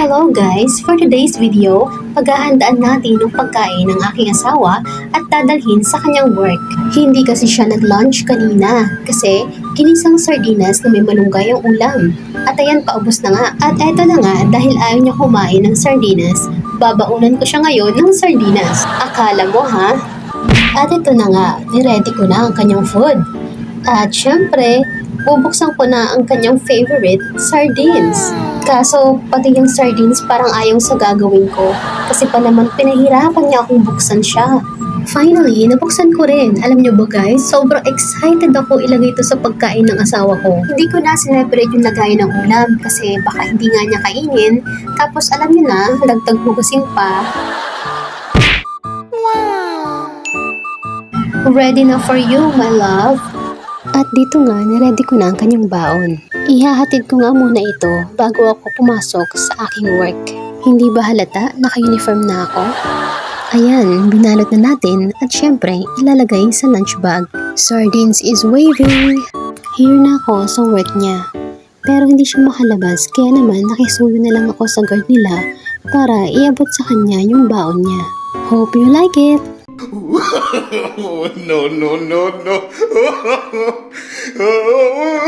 Hello guys! For today's video, paghahandaan natin ng pagkain ng aking asawa at dadalhin sa kanyang work. Hindi kasi siya nag-lunch kanina kasi ginisang sardinas na may malunggay ang ulam. At ayan, paubos na nga. At eto na nga, dahil ayaw niya kumain ng sardinas, babaunan ko siya ngayon ng sardinas. Akala mo ha? At ito na nga, niready ko na ang kanyang food. At syempre, bubuksan ko na ang kanyang favorite, sardines. Kaso, pati yung sardines parang ayaw sa gagawin ko. Kasi pa naman pinahirapan niya akong buksan siya. Finally, nabuksan ko rin. Alam niyo ba guys, sobrang excited ako ilagay ito sa pagkain ng asawa ko. Hindi ko na sineparate yung lagayan ng ulam kasi baka hindi nga niya kainin. Tapos alam niyo na, dagdag hugasin pa. Ready na for you, my love. At dito nga, niready ko na ang kanyang baon. Ihahatid ko nga muna ito bago ako pumasok sa aking work. Hindi ba halata naka-uniform na ako? Ayan, binalot na natin at syempre ilalagay sa lunch bag. Sardines is waving. Here na ako sa work niya. Pero hindi siya makalabas kaya naman nakisuyo na lang ako sa guard nila para iabot sa kanya yung baon niya. Hope you like it! No, no, no, no.